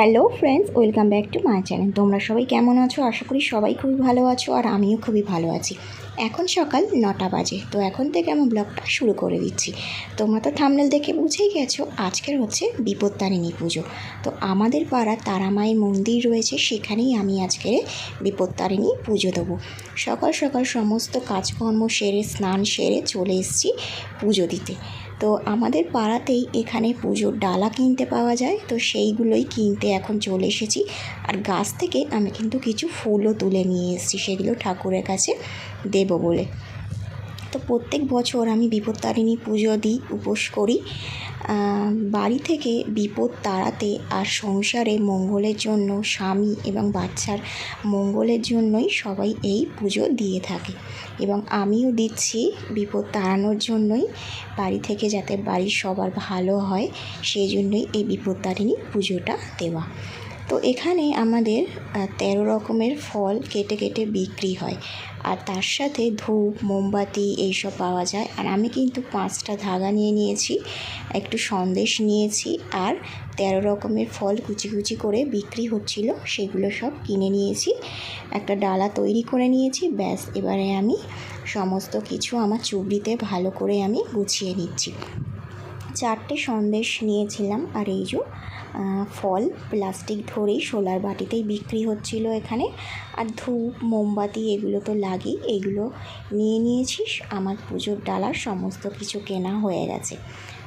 Hello friends, welcome back to my channel. তোমরা সবাই কেমন আছো? আশা করি সবাই খুবই ভালো আছো আর আমিও খুবই ভালো আছি। এখন সকাল নটা বাজে, তো এখন থেকে আমি ব্লগটা শুরু করে দিচ্ছি। তোমরা তো থামনেল দেখে বুঝেই গেছো, আজকের হচ্ছে বিপত্তারিণী পুজো। তো আমাদের পাড়া তারামায়ের মন্দির রয়েছে, সেখানেই আমি আজকের বিপত্তারিণী পুজো দেবো। সকাল সকাল সমস্ত কাজকর্ম সেরে, স্নান সেরে চলে এসেছি পুজো দিতে। তো আমাদের পাড়াতেই এখানে পুজোর ডালা কিনতে পাওয়া যায়। তো সেইগুলোই কিনতে এখন চলে এসেছি। আর গাছ থেকে আমি কিন্তু কিছু ফুলও তুলে নিয়ে এসেছি। সেগুলো ঠাকুরের কাছে দেব বলে। তো প্রত্যেক বছর আমি বিপত্তারিণী পুজো দিই, উপোস করি। বাড়ি থেকে বিপদ তাড়াতে আর সংসারে মঙ্গলের জন্য স্বামী এবং বাচ্চার মঙ্গলের জন্যই সবাই এই পুজো দিয়ে থাকে এবং আমিও দিচ্ছি বিপদ তাড়ানোর জন্যই বাড়ি থেকে যাতে বাড়ির সবার ভালো হয়, সেই জন্যই এই বিপত্তারিণী পুজোটা দেওয়া। তো এখানে আমাদের তেরো রকমের ফল কেটে কেটে বিক্রি হয়। আর তার সাথে ধূপ, মোমবাতি এইসব পাওয়া যায়। আর আমি কিন্তু পাঁচটা ধাগা নিয়ে নিয়েছি, একটু সন্দেশ নিয়েছি, আর তেরো রকমের ফল কুচি কুচি করে বিক্রি হচ্ছিল, সেগুলো সব কিনে নিয়েছি। একটা ডালা তৈরি করে নিয়েছি, ব্যাস, এবারে আমি সমস্ত কিছু আমার চুবড়িতে ভালো করে আমি গুছিয়ে নিচ্ছি। চারটে সন্দেশ নিয়েছিলাম, আর এই যে ফল প্লাস্টিক ধরেই সোলার বাটিতেই বিক্রি হচ্ছিল এখানে। আর ধূপ, মোমবাতি এগুলো তো লাগেই, এগুলো নিয়ে নিয়েছিস, আমার পুজোর ডালার সমস্ত কিছু কেনা হয়ে গেছে।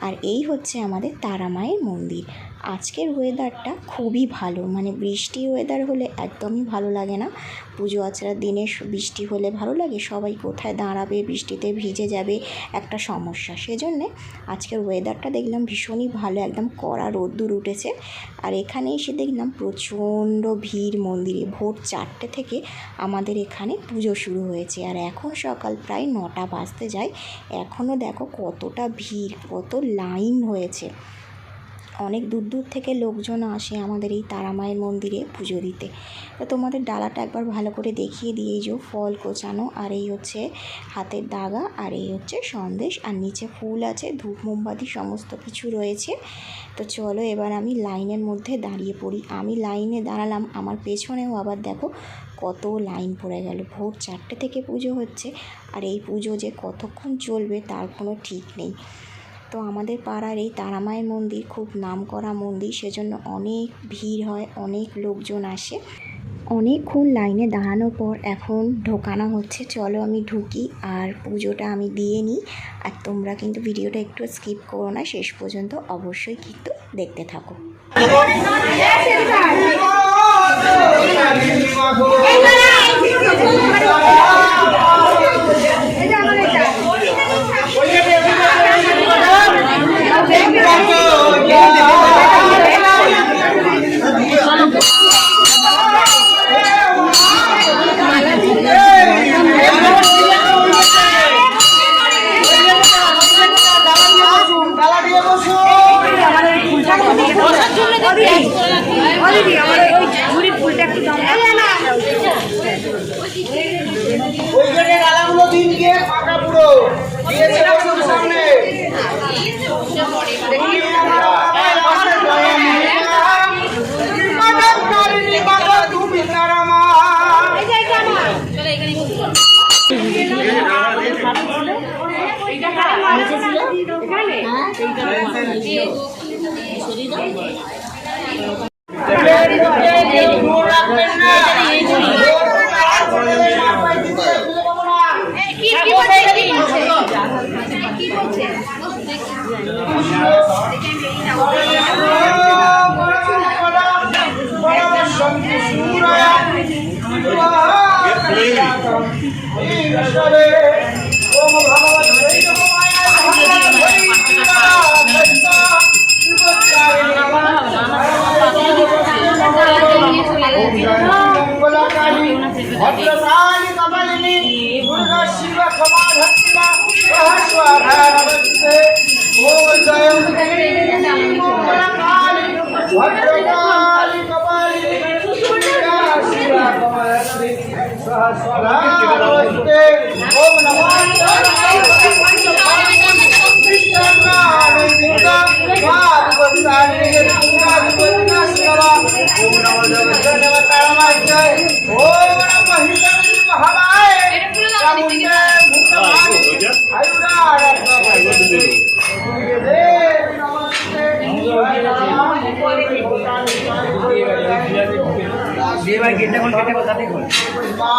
আর এই হচ্ছে আমাদের তারামায়ের মন্দির। আজকের ওয়েদারটা খুবই ভালো। মানে বৃষ্টি ওয়েদার হলে একদমই ভালো লাগে না। পুজো আচড়ার দিনে বৃষ্টি হলে ভালো লাগে। সবাই কোথায় দাঁড়াবে, বৃষ্টিতে ভিজে যাবে, একটা সমস্যা। সেজন্যে আজকের ওয়েদারটা দেখলাম ভীষণই ভালো। একদম কড়া রোদ্দুর উঠেছে। আর এখানে এসে দেখলাম প্রচণ্ড ভিড় মন্দিরে। ভোর চারটে থেকে আমাদের এখানে পুজো শুরু হয়েছে। আর এখন সকাল প্রায় নটা বাজতে যায়। এখনও দেখো কতটা ভিড়, কত লাইন হয়েছে। অনেক দূর দূর থেকে লোকজন আসে আমাদের এই তারামায়ের মন্দিরে পুজো দিতে। তো তোমাদের ডালাটা একবার ভালো করে দেখিয়ে দিয়ে যে ফল কোচানো আর এই হচ্ছে হাতের দাগা আর এই হচ্ছে সন্দেশ আর নিচে ফুল আছে, ধূপ, মোমবাতি সমস্ত কিছু রয়েছে। তো চলো এবার আমি লাইনের মধ্যে দাঁড়িয়ে পড়ি। আমি লাইনে দাঁড়ালাম, আমার পেছনেও আবার দেখো কত লাইন পড়ে গেল। ভোর চারটে থেকে পুজো হচ্ছে আর এই পুজো যে কতক্ষণ চলবে তার কোনো ঠিক নেই। তো আমাদের পাড়ার এই তারামায়ের মন্দির খুব নামকরা মন্দির সেজন্য অনেক ভিড় হয় অনেক লোকজন আসে অনেকক্ষণ লাইনে দাঁড়ানোর পর এখন ঢোকানো হচ্ছে চলো আমি ঢুকি আর পুজোটা আমি দিয়ে নিই আর তোমরা কিন্তু ভিডিওটা একটু স্কিপ করো না শেষ পর্যন্ত অবশ্যই কিন্তু দেখতে থাকো Yeah.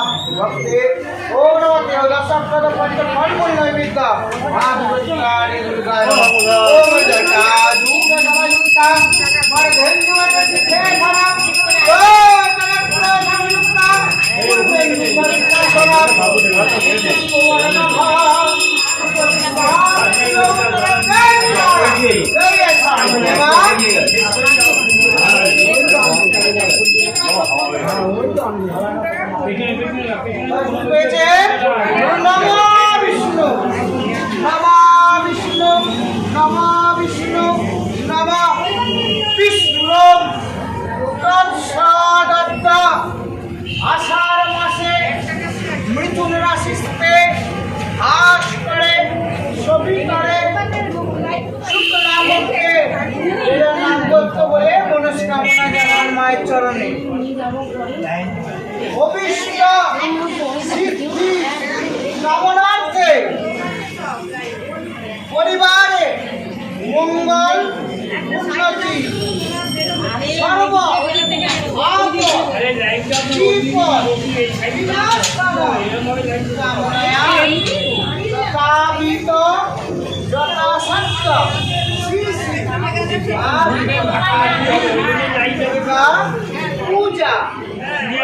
ভক্তে ওম নমঃ দেবদশাপ্রদ পঞ্চ ফলমূল নৈবেদ্য মহাদুর্গাণি দুর্গায় ওম জটা দুর্গা নমস্তা মার ধন্যবাদ সিদ্ধে ধরা ও জগৎপ্রদ নমস্তা পেয়েছে নমা বিষ্ণু নমা বিষ্ণু নমা বিষ্ণু নমা বিষ্ণু তৎসদত্ত আষাঢ় মাসে মৃতুন রাশিতে হাস করে ছবি করে বলে মনস্কামনা জানান মায়ের চরণে। কামনার্থে পরিবারে মঙ্গল উন্নতি সর্ব কামিত যথাসত্য। শ্রী শ্রী পূজা।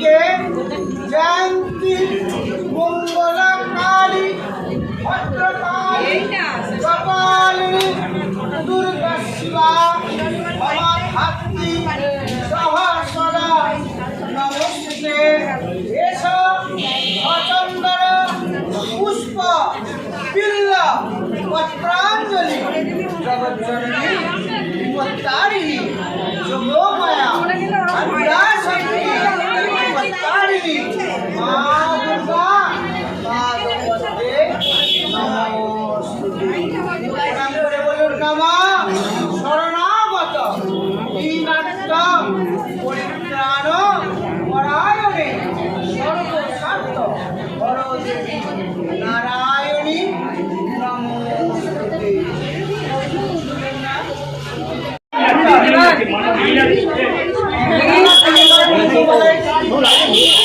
চণ্ডীকে জয়ন্তী মঙ্গলা কালী ভদ্রকালী কপালিনী দুর্গা শিবা সহসদা নমস্তে। এস অচন্দর পুষ্প বিল্ল পত্রাঞ্জলি জগজ্জননী বিপত্তারিণী যোগমায়া আদ্যাশক্তি বিপত্তারিণী মা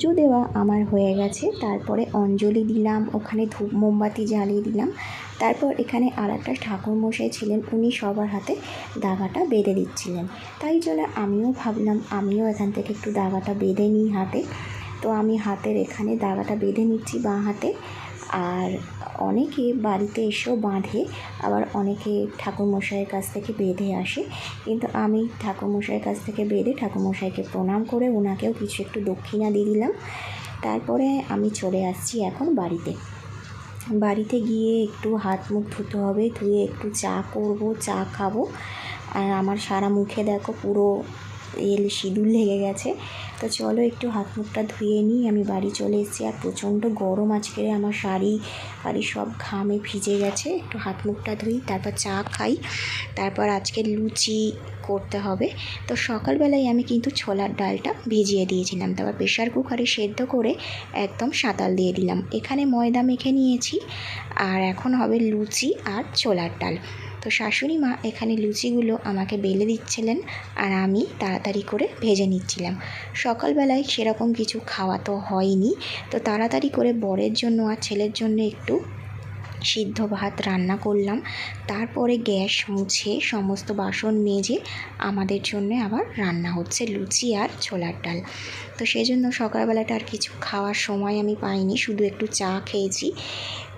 পুজো দেওয়া আমার হয়ে গেছে। তারপরে অঞ্জলি দিলাম, ওখানে ধূপ মোমবাতি জ্বালিয়ে দিলাম। তারপর এখানে আর একটা ঠাকুরমশাই ছিলেন, উনি সবার হাতে দাগাটা বেঁধে দিচ্ছিলেন। তাই জন্য আমিও ভাবলাম, আমিও এখান থেকে একটু দাগাটা বেঁধে নিই হাতে। তো আমি হাতের এখানে দাগাটা বেঁধে নিচ্ছি বাঁ হাতে। আর অনেকে বাড়িতে এসেও বাঁধে, আবার অনেকে ঠাকুরমশাইয়ের কাছ থেকে বেঁধে আসে। কিন্তু আমি ঠাকুরমশাইয়ের কাছ থেকে বেঁধে ঠাকুরমশাইকে প্রণাম করে ওনাকেও কিছু একটু দক্ষিণা দিয়ে দিলাম। তারপরে আমি চলে আসছি এখন বাড়িতে। বাড়িতে গিয়ে একটু হাত মুখ ধুতে হবে, ধুয়ে একটু চা করব, চা খাব। আর আমার সারা মুখে দেখো পুরো এল সিঁদুর লেগে গেছে। তো চলো একটু হাত মুখটা ধুয়ে নিই। আমি বাড়ি চলে এসেছি আর প্রচণ্ড গরম আজকে আমার শাড়ি বাড়ি সব ঘামে ভিজে গেছে। একটু হাত মুখটা ধুই, তারপর চা খাই। তারপর আজকে লুচি করতে হবে। তো সকালবেলায় আমি কিন্তু ছোলার ডালটা ভিজিয়ে দিয়েছিলাম। তারপর প্রেশার কুকারে সেদ্ধ করে একদম সাঁতাল দিয়ে দিলাম। এখানে ময়দা মেখে নিয়েছি আর এখন হবে লুচি আর ছোলার ডাল। তো শাশুড়ি মা এখানে লুচিগুলো আমাকে বেলে দিচ্ছিলেন আর আমি তাড়াতাড়ি করে ভেজে নিচ্ছিলাম। সকালবেলায় সেরকম কিছু খাওয়া তো হয়নি। তো তাড়াতাড়ি করে বরের জন্য আর ছেলের জন্য একটু সিদ্ধ ভাত রান্না করলাম। তারপরে গ্যাস মুছে সমস্ত বাসন মেজে আমাদের জন্য আবার রান্না হচ্ছে লুচি আর ছোলার ডাল। তো সেই জন্য সকালবেলাটা আর কিছু খাওয়ার সময় আমি পাইনি, শুধু একটু চা খেয়েছি।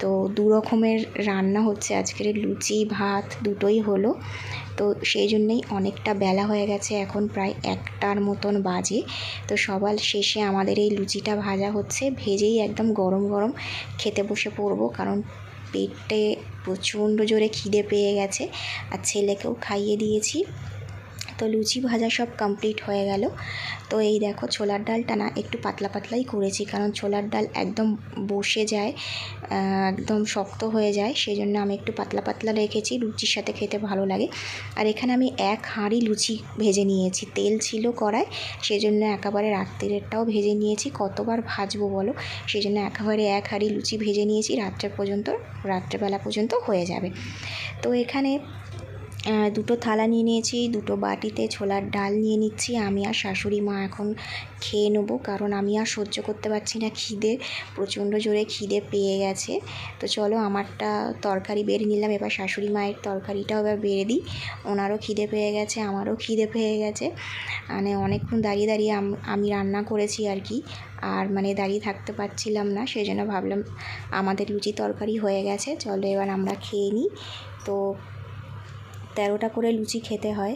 তো দু রকমের রান্না হচ্ছে, আজকের লুচি, ভাত দুটোই হলো। তো সেই জন্যেই অনেকটা বেলা হয়ে গেছে, এখন প্রায় একটার মতন বাজে। তো সবার শেষে আমাদের এই লুচিটা ভাজা হচ্ছে, ভেজেই একদম গরম গরম খেতে বসে পড়ব, কারণ পেটে প্রচণ্ড জোরে খিদে পেয়ে গেছে আর ছেলেকেও খাইয়ে দিয়েছি। তো লুচি ভাজা সব কমপ্লিট হয়ে গেল। তো এই দেখো ছোলার ডালটা না একটু পাতলা পাতলাই করেছি, কারণ ছোলার ডাল একদম বসে যায় একদম শক্ত হয়ে যায় সেই জন্য আমি একটু পাতলা পাতলা রেখেছি, লুচির সাথে খেতে ভালো লাগে। আর এখানে আমি এক হাঁড়ি লুচি ভেজে নিয়েছি, তেল ছিল কড়ায় সেই জন্য একেবারে রাত্রিরেরটাও ভেজে নিয়েছি, কতবার ভাজবো বলো? সেই জন্য একেবারে এক হাঁড়ি লুচি ভেজে নিয়েছি, রাত্রে পর্যন্ত, রাত্রেবেলা পর্যন্ত হয়ে যাবে। তো এখানে দুটো থালা নিয়ে নিয়েছি, দুটো বাটিতে ছোলার ডাল নিয়ে নিচ্ছি। আমি আর শাশুড়ি মা এখন খেয়ে নেব, কারণ আমি আর সহ্য করতে পারছি না খিদে, প্রচণ্ড জোরে খিদে পেয়ে গেছে। তো চলো আমারটা তরকারি বেড়ে নিলাম, এবার শাশুড়ি মায়ের তরকারিটাও এবার বেড়ে দিই। ওনারও খিদে পেয়ে গেছে, আমারও খিদে পেয়ে গেছে। মানে অনেকক্ষণ দাঁড়িয়ে দাঁড়িয়ে আমি রান্না করেছি আর কি, আর মানে দাঁড়িয়ে থাকতে পারছিলাম না সেই জন্য ভাবলাম আমাদের লুচি তরকারি হয়ে গেছে, চলো এবার আমরা খেয়ে নিই। তো তেরোটা করে লুচি খেতে হয়।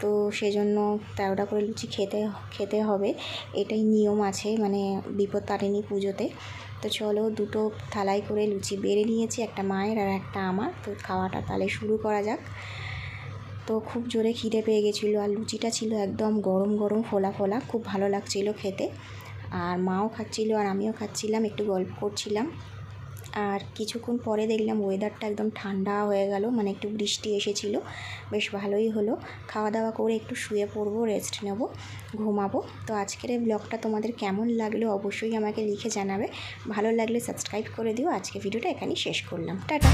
তো সেজন্য তেরোটা করে লুচি খেতে খেতে হবে। এটাই নিয়ম আছে মানে বিপদ তারিণী পুজোতে। তো চলো দুটো থালাই করে লুচি বেড়ে নিয়েছি, একটা মায়ের আর একটা আমার। তো খাওয়াটা তাহলে শুরু করা যাক। তো খুব জোরে খিদে পেয়ে গেছিল আর লুচিটা ছিল একদম গরম গরম ফোলা ফোলা। খুব ভালো লাগছিল খেতে। আর মাও খাচ্ছিল আর আমিও খাচ্ছিলাম, একটু গল্প করছিলাম। আর কিছুক্ষণ পরে দেখলাম ওয়েদারটা একদম ঠান্ডা হয়ে গেল মানে একটু বৃষ্টি এসেছিল। বেশ ভালোই হলো। খাওয়া দাওয়া করে একটু শুয়ে পড়ব রেস্ট নেব, ঘুমাবো। তো আজকের এই ব্লগটা তোমাদের কেমন লাগল অবশ্যই আমাকে লিখে জানাবে। ভালো লাগলে সাবস্ক্রাইব করে দিও। আজকে ভিডিওটা এখানেই শেষ করলাম। টাটা!